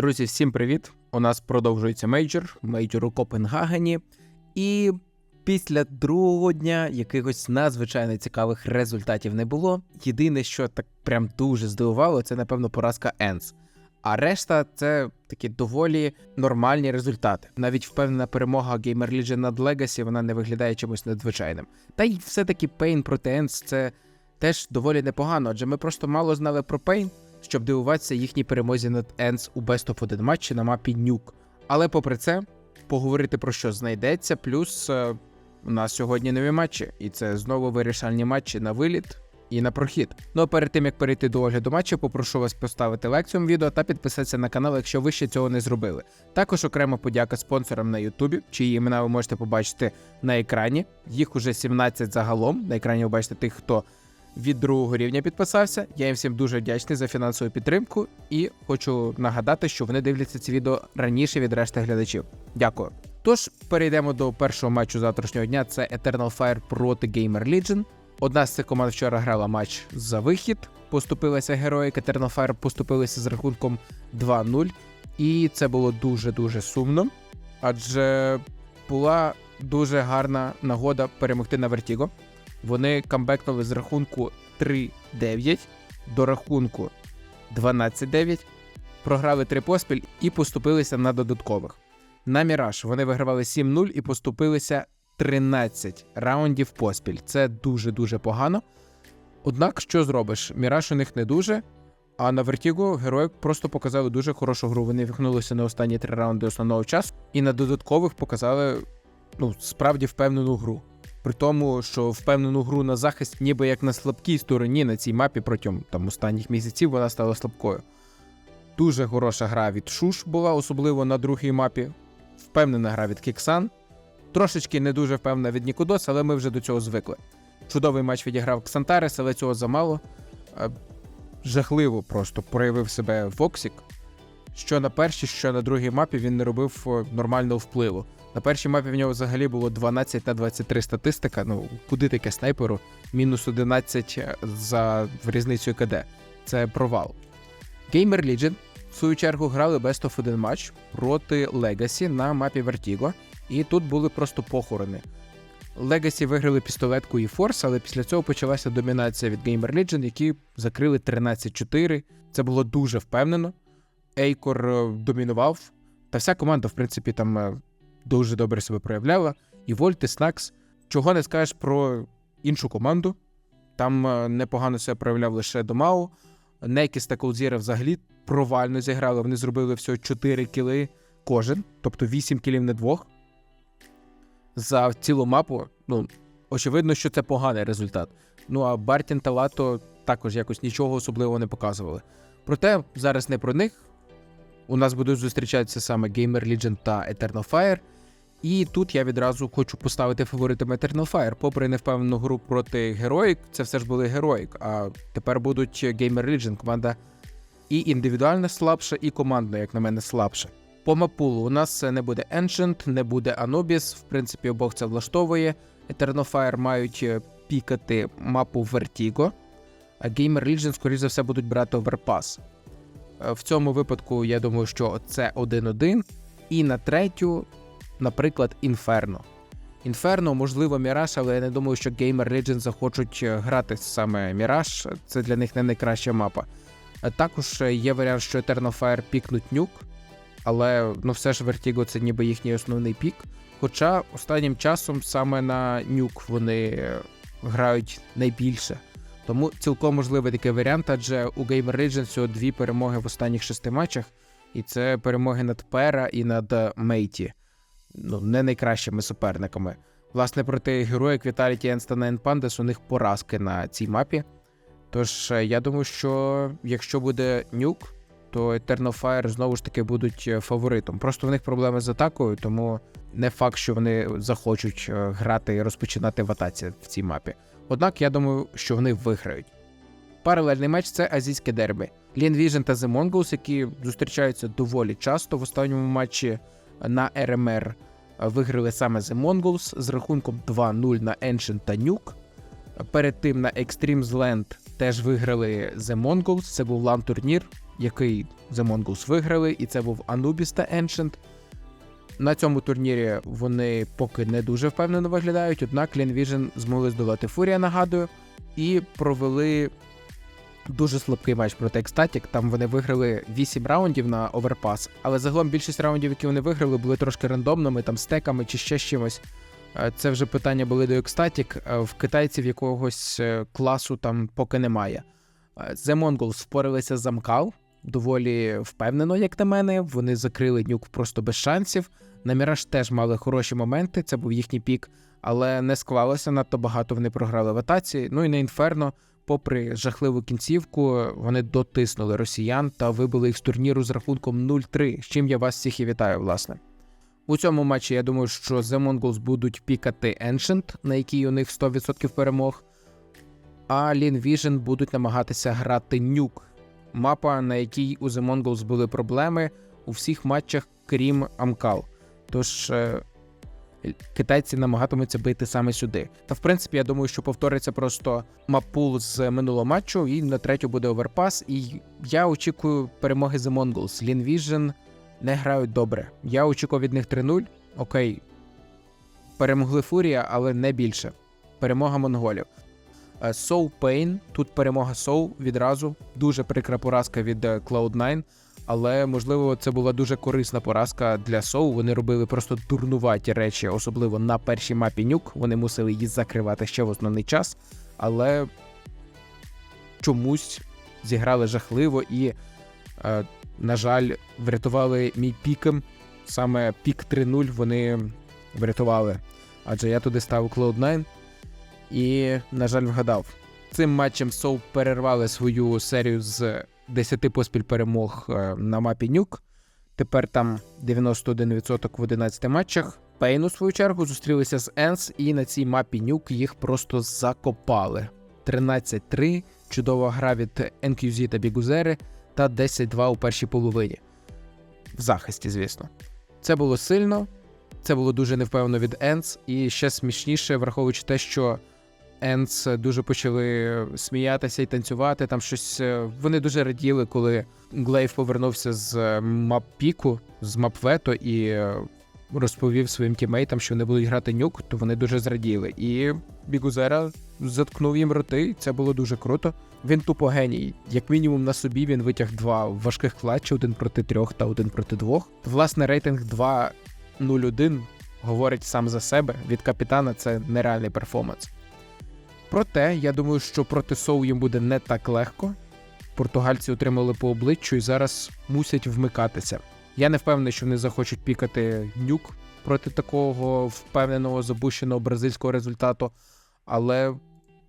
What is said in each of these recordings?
Друзі, всім привіт! У нас продовжується мейджор, мейджор у Копенгагені. І після другого дня якихось надзвичайно цікавих результатів не було. Єдине, що так прям дуже здивувало, це напевно поразка Енс. А решта це такі доволі нормальні результати. Навіть впевнена перемога Gamer Legion над Legacy, вона не виглядає чимось надзвичайним. Та й все-таки Пейн проти Енс це теж доволі непогано, адже ми просто мало знали про Пейн щоб дивуватися їхній перемозі над Енс у Best of 1 матчі на мапі Нюк. Але попри це, поговорити про що знайдеться, плюс е, у нас сьогодні нові матчі, і це знову вирішальні матчі на виліт і на прохід. Ну а перед тим як перейти до огляду матчу, попрошу вас поставити лайк цьому відео та підписатися на канал, якщо ви ще цього не зробили. Також окремо подяка спонсорам на Ютубі, чиї імена ви можете побачити на екрані. Їх уже 17 загалом. На екрані ви бачите тих, хто від другого рівня підписався. Я їм всім дуже вдячний за фінансову підтримку і хочу нагадати, що вони дивляться ці відео раніше від решти глядачів. Дякую. Тож перейдемо до першого матчу завтрашнього дня. Це Eternal Fire проти Gamer Legion. Одна з цих команд вчора грала матч за вихід. Поступилася героїк. Eternal Fire поступилися з рахунком 2-0. І це було дуже-дуже сумно, адже була дуже гарна нагода перемогти на Vertigo. Вони камбекнули з рахунку 3-9 до рахунку 12-9, програли три поспіль і поступилися на додаткових. На Міраж вони вигравали 7-0 і поступилися 13 раундів поспіль. Це дуже-дуже погано. Однак, що зробиш? Міраж у них не дуже. А на Вертіго герої просто показали дуже хорошу гру. Вони вікнулися на останні три раунди основного часу, і на додаткових показали ну, справді впевнену гру. При тому, що впевнену гру на захист, ніби як на слабкій стороні на цій мапі протягом там останніх місяців вона стала слабкою. Дуже хороша гра від Шуш була, особливо на другій мапі. Впевнена гра від Кіксан. Трошечки не дуже впевнена від Нікудос, але ми вже до цього звикли. Чудовий матч відіграв Ксантарес, але цього замало. Жахливо просто проявив себе Воксік. Що на першій, що на другій мапі він не робив нормального впливу. На першій мапі в нього взагалі було 12 на 23 статистика. Ну, куди таке снайперу? Мінус 11 за в різницю КД. Це провал. Gamer Legion, в свою чергу, грали Best of 1 матч проти Legacy на мапі Vertigo, і тут були просто похорони. Legacy виграли пістолетку і Force, але після цього почалася домінація від Gamer Legion, які закрили 13-4. Це було дуже впевнено. Ейкор е, домінував. Та вся команда, в принципі, там е, дуже добре себе проявляла. І Вольт, і Снакс. Чого не скажеш про іншу команду. Там е, непогано себе проявляв лише Домау. Некіс та Колзіра взагалі провально зіграли. Вони зробили всього 4 кіли кожен, тобто 8 кілів на двох. За цілу мапу. Ну, очевидно, що це поганий результат. Ну а Бартін та Лато також якось нічого особливого не показували. Проте зараз не про них. У нас будуть зустрічатися саме Gamer Legion та Eternal Fire. І тут я відразу хочу поставити фаворитами Eternal Fire. Попри невпевнену гру проти Heroic, це все ж були Heroic, а тепер будуть Gamer Legion, команда і індивідуально слабша, і командно, як на мене, слабша. По мапулу у нас не буде Ancient, не буде Anubis, в принципі, обох це влаштовує. Eternal Fire мають пікати мапу Vertigo, а Gamer Legion, скоріш за все, будуть брати Overpass. В цьому випадку, я думаю, що це 1-1. І на третю наприклад, Inferno. Inferno, можливо, Міраж, але я не думаю, що Gamer Legends захочуть е, грати саме Міраж. Це для них не найкраща мапа. Е, також е, є варіант, що Eternal Fire пікнуть нюк, але ну все ж Vertigo це ніби їхній основний пік. Хоча останнім часом саме на нюк вони грають найбільше. Тому цілком можливий такий варіант, адже у Gamer Legends всього дві перемоги в останніх шести матчах, і це перемоги над Пера і над Мейті ну, не найкращими суперниками. Власне, проти героїк Віталіті Енстона Пандес у них поразки на цій мапі. Тож е, я думаю, що якщо буде нюк, то Eternal Fire знову ж таки будуть е, фаворитом. Просто в них проблеми з атакою, тому не факт, що вони захочуть е, грати і розпочинати в атаці в цій мапі. Однак я думаю, що вони виграють. Паралельний матч це азійське дербі. Лін Віжен та The Mongols, які зустрічаються доволі часто в останньому матчі на РМР виграли саме The Mongols з рахунком 2-0 на Ancient та Nuke. Перед тим на Extremes Land теж виграли The Mongols, це був лан турнір. який The Mongols виграли, і це був Anubis та Ancient. На цьому турнірі вони поки не дуже впевнено виглядають, однак Clean Vision змогли здолати Фурія, нагадую, і провели дуже слабкий матч проти Ecstatic. Там вони виграли 8 раундів на оверпас, але загалом більшість раундів, які вони виграли, були трошки рандомними, там стеками чи ще чимось. Е, Це вже питання були до Ecstatic. Е, В китайців якогось е, класу там поки немає. Е, The Mongols впоралися з замкал доволі впевнено, як на мене. Вони закрили нюк просто без шансів. На Міраж теж мали хороші моменти, це був їхній пік, але не склалося надто багато. Вони програли в атаці. Ну і на інферно, попри жахливу кінцівку, вони дотиснули росіян та вибили їх з турніру з рахунком 0-3, з чим я вас всіх і вітаю, власне. У цьому матчі я думаю, що The Mongols будуть пікати Ancient, на якій у них 100% перемог. А Lean Vision будуть намагатися грати нюк. Мапа, на якій у The Mongols були проблеми у всіх матчах, крім Амкал. Тож е, китайці намагатимуться бити саме сюди. Та в принципі, я думаю, що повториться просто маппул з минулого матчу, і на третю буде оверпас. І я очікую перемоги The Mongols. Vision не грають добре. Я очікував від них 3-0. Окей. Перемогли Фурія, але не більше. Перемога монголів. Е, Soul Pain, тут перемога Soul відразу. Дуже прикра поразка від е, Cloud9, але можливо це була дуже корисна поразка для Soul. Вони робили просто дурнуваті речі, особливо на першій мапі нюк. Вони мусили її закривати ще в основний час, але чомусь зіграли жахливо і, е, на жаль, врятували мій пікем. Саме пік 3-0 вони врятували. Адже я туди ставив Cloud9 і, на жаль, вгадав. Цим матчем Соу перервали свою серію з 10 поспіль перемог е, на мапі Нюк. Тепер там 91% в 11 матчах. Пейн, у свою чергу, зустрілися з Енс, і на цій мапі Нюк їх просто закопали. 13-3, чудова гра від NQZ та Бігузери, та 10-2 у першій половині. В захисті, звісно. Це було сильно, це було дуже невпевнено від Енс, і ще смішніше, враховуючи те, що Енс дуже почали сміятися і танцювати. Там щось е, вони дуже раділи, коли Глейв повернувся з мап піку, з мап вето і е, розповів своїм тімейтам, що вони будуть грати нюк, то вони дуже зраділи. І Бігузера заткнув їм роти. і Це було дуже круто. Він тупо геній. Як мінімум на собі він витяг два важких клатчі, один проти трьох та один проти двох. Власне, рейтинг 2-0-1 говорить сам за себе. Від капітана це нереальний перформанс. Проте, я думаю, що проти Соу їм буде не так легко. Португальці отримали по обличчю і зараз мусять вмикатися. Я не впевнений, що вони захочуть пікати нюк проти такого впевненого забущеного бразильського результату, але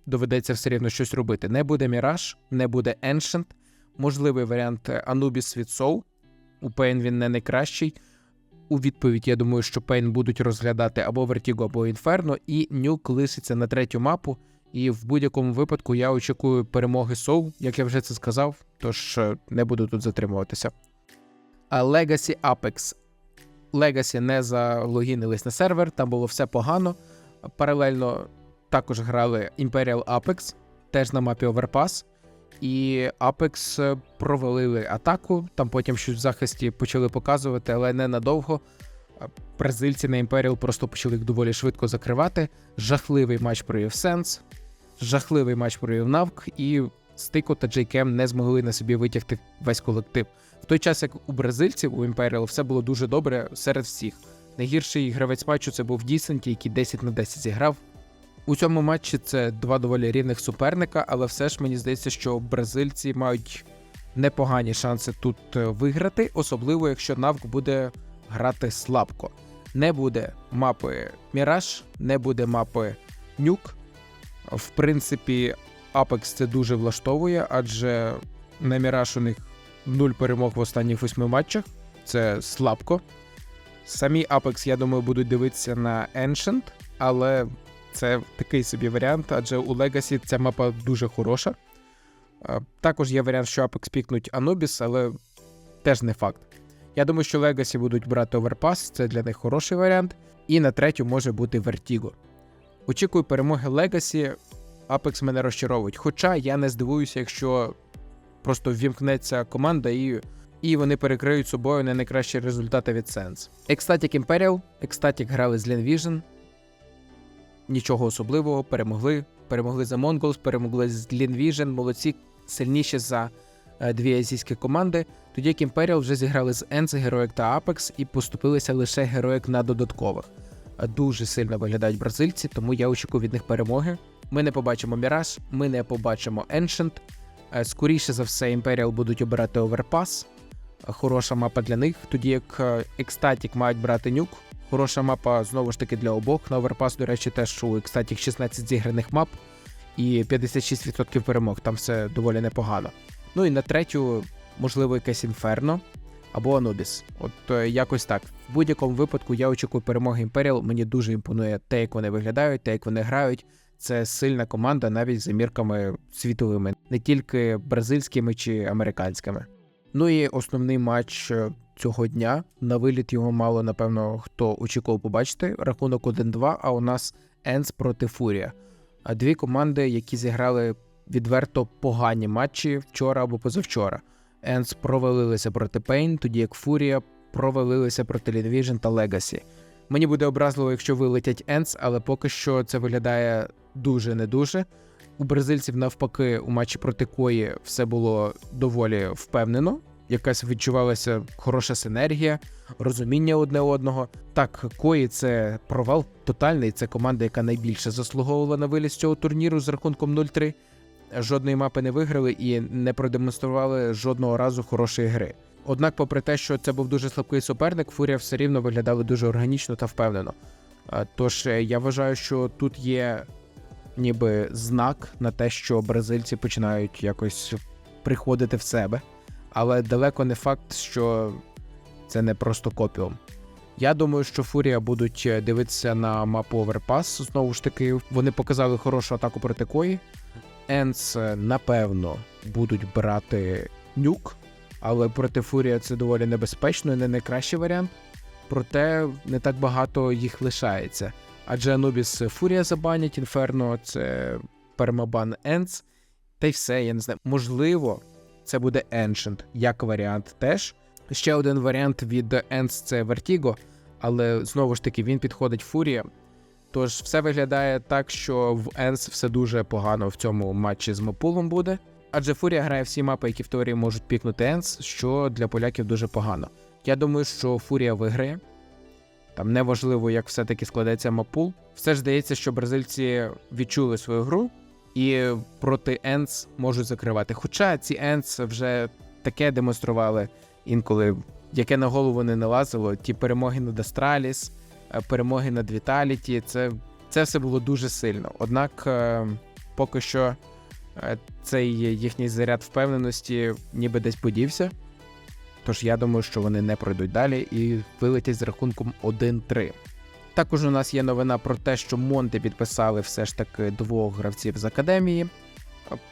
доведеться все рівно щось робити. Не буде Міраж, не буде Ancient. Можливий варіант Anubis від Soul. У Пейн він не найкращий. У відповідь, я думаю, що Пейн будуть розглядати або Vertigo, або Inferno, і Нюк лишиться на третю мапу. І в будь-якому випадку я очікую перемоги Соу, як я вже це сказав, тож е, не буду тут затримуватися. А Legacy Apex. Legacy не залогінились на сервер, там було все погано. Паралельно також грали Imperial Apex, теж на мапі Overpass. І Apex е, провалили атаку, там потім щось в захисті почали показувати, але не надовго. Е, Бразильці на Imperial просто почали їх доволі швидко закривати. Жахливий матч провів Sense, жахливий матч провів Навк, і Стико та Джейкем не змогли на собі витягти весь колектив. В той час, як у бразильців у Imperial все було дуже добре серед всіх. Найгірший гравець матчу це був Дісенті, який 10 на 10 зіграв. У цьому матчі це два доволі рівних суперника, але все ж мені здається, що бразильці мають непогані шанси тут е, виграти, особливо якщо Навк буде грати слабко. Не буде мапи Міраж, не буде мапи Нюк. В принципі, Apex це дуже влаштовує, адже на Міраж у них нуль перемог в останніх восьми матчах. Це слабко. Самі Apex, я думаю, будуть дивитися на Ancient, але це такий собі варіант, адже у Legacy ця мапа дуже хороша. Е, Також є варіант, що Apex пікнуть Anubis, але теж не факт. Я думаю, що Legacy будуть брати Overpass, це для них хороший варіант. І на третю може бути Vertigo. Очікую перемоги Legacy, Apex мене розчаровують. Хоча я не здивуюся, якщо просто ввімкнеться команда і. І вони перекриють собою не найкращі результати від Сенс. Ecstatic Imperial, Ecstatic грали з Vision. Нічого особливого, перемогли. Перемогли за Mongols, перемогли з Vision, молодці, сильніші за е, дві азійські команди. Тоді як Imperial вже зіграли з Енс, Героїк та Apex і поступилися лише Героїк на додаткових. Дуже сильно виглядають бразильці, тому я очікую від них перемоги. Ми не побачимо Mirage, ми не побачимо Ancient. Е, Скоріше за все, Imperial будуть обирати Overpass. Е, Хороша мапа для них, тоді як е, Ecstatic мають брати нюк. Хороша мапа знову ж таки для обох. На Overpass, до речі, теж у Ecstatic 16 зіграних мап і 56% перемог. Там все доволі непогано. Ну і на третю, можливо, якесь Інферно або Anubis. От е, якось так. В будь-якому випадку я очікую перемоги Imperial. Мені дуже імпонує те, як вони виглядають, те, як вони грають. Це сильна команда навіть за мірками світовими, не тільки бразильськими чи американськими. Ну і основний матч е, цього дня. На виліт його мало, напевно, хто очікував побачити. Рахунок 1-2, а у нас Енс проти Фурія. А дві команди, які зіграли відверто погані матчі вчора або позавчора. Енс провалилися проти Пейн, тоді як Фурія провалилися проти Лінвіжн та Легасі. Мені буде образливо, якщо вилетять Енс, але поки що це виглядає дуже не дуже. У бразильців, навпаки, у матчі проти Кої все було доволі впевнено. Якась відчувалася хороша синергія, розуміння одне одного. Так, Кої це провал тотальний. Це команда, яка найбільше заслуговувала на виліз цього турніру з рахунком 0-3. Жодної мапи не виграли і не продемонстрували жодного разу хорошої гри. Однак, попри те, що це був дуже слабкий суперник, Фурія все рівно виглядали дуже органічно та впевнено. Тож е, я вважаю, що тут є ніби знак на те, що бразильці починають якось приходити в себе, але далеко не факт, що це не просто копіум. Я думаю, що Фурія будуть е, дивитися на мапу Overpass. Знову ж таки, вони показали хорошу атаку проти Кої. Енс, е, напевно, будуть брати нюк, але проти Фурія це доволі небезпечно і не найкращий варіант. Проте не так багато їх лишається. Адже Анубіс Фурія забанять, Інферно це пермабан Енс. Та й все, я не знаю. Можливо, це буде Ancient як варіант теж. Ще один варіант від Ends це Vertigo, але знову ж таки він підходить Фурія. Тож все виглядає так, що в Енс все дуже погано в цьому матчі з Мопулом буде. Адже Фурія грає всі мапи, які в теорії можуть пікнути Енс, що для поляків дуже погано. Я думаю, що Фурія виграє. Там неважливо, як все-таки складеться мапул. Все ж здається, що бразильці відчули свою гру і проти Енс можуть закривати. Хоча ці Енс вже таке демонстрували інколи, яке на голову не налазило. Ті перемоги над Астраліс, перемоги над Віталіті. Це, це все було дуже сильно. Однак е, поки що е, цей їхній заряд впевненості ніби десь подівся. Тож я думаю, що вони не пройдуть далі і вилетять з рахунком 1-3. Також у нас є новина про те, що Монти підписали все ж таки двох гравців з академії.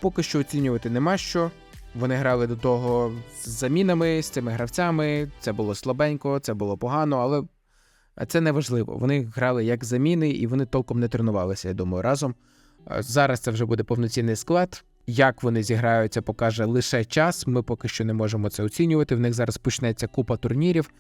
Поки що оцінювати нема що. Вони грали до того з замінами, з цими гравцями. Це було слабенько, це було погано, але це не важливо. Вони грали як заміни і вони толком не тренувалися, я думаю, разом. Зараз це вже буде повноцінний склад. Як вони зіграються, покаже лише час. Ми поки що не можемо це оцінювати. В них зараз почнеться купа турнірів,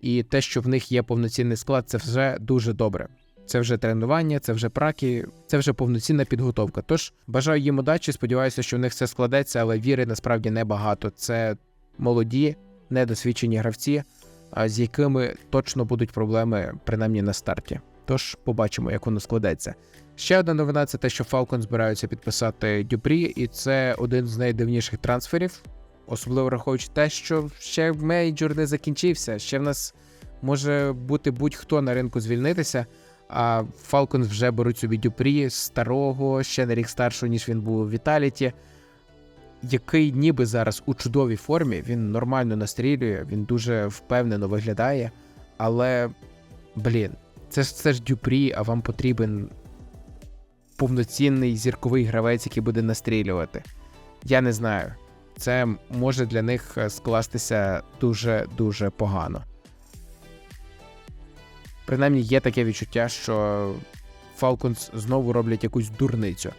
і те, що в них є повноцінний склад, це вже дуже добре. Це вже тренування, це вже праки, це вже повноцінна підготовка. Тож бажаю їм удачі. Сподіваюся, що в них все складеться, але віри насправді небагато. Це молоді, недосвідчені гравці, а з якими точно будуть проблеми, принаймні на старті. Тож побачимо, як воно складеться. Ще одна новина це те, що Falcon збираються підписати Дюпрі, і це один з найдивніших трансферів, особливо враховуючи те, що ще мейджор не закінчився. Ще в нас може бути будь-хто на ринку звільнитися. А Falcons вже беруть собі Дюпрі старого, ще на рік старшого, ніж він був у Віталіті, який ніби зараз у чудовій формі, він нормально настрілює, він дуже впевнено виглядає. Але, блін, це ж це ж Дюпрі, а вам потрібен повноцінний зірковий гравець, який буде настрілювати. Я не знаю. Це може для них е, скластися дуже-дуже погано. Принаймні є таке відчуття, що Falcons знову роблять якусь дурницю.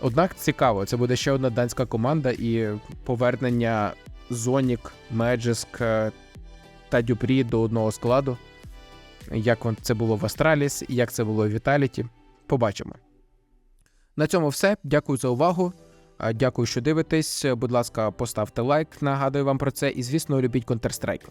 Однак цікаво, це буде ще одна данська команда і повернення Зонік, Меджеск е, та Дюпрі до одного складу. Як це було в Астраліс, як це було в Віталіті. Побачимо. На цьому все. Дякую за увагу. Дякую, що дивитесь. Будь ласка, поставте лайк, нагадую вам про це. І, звісно, любіть Counter-Strike.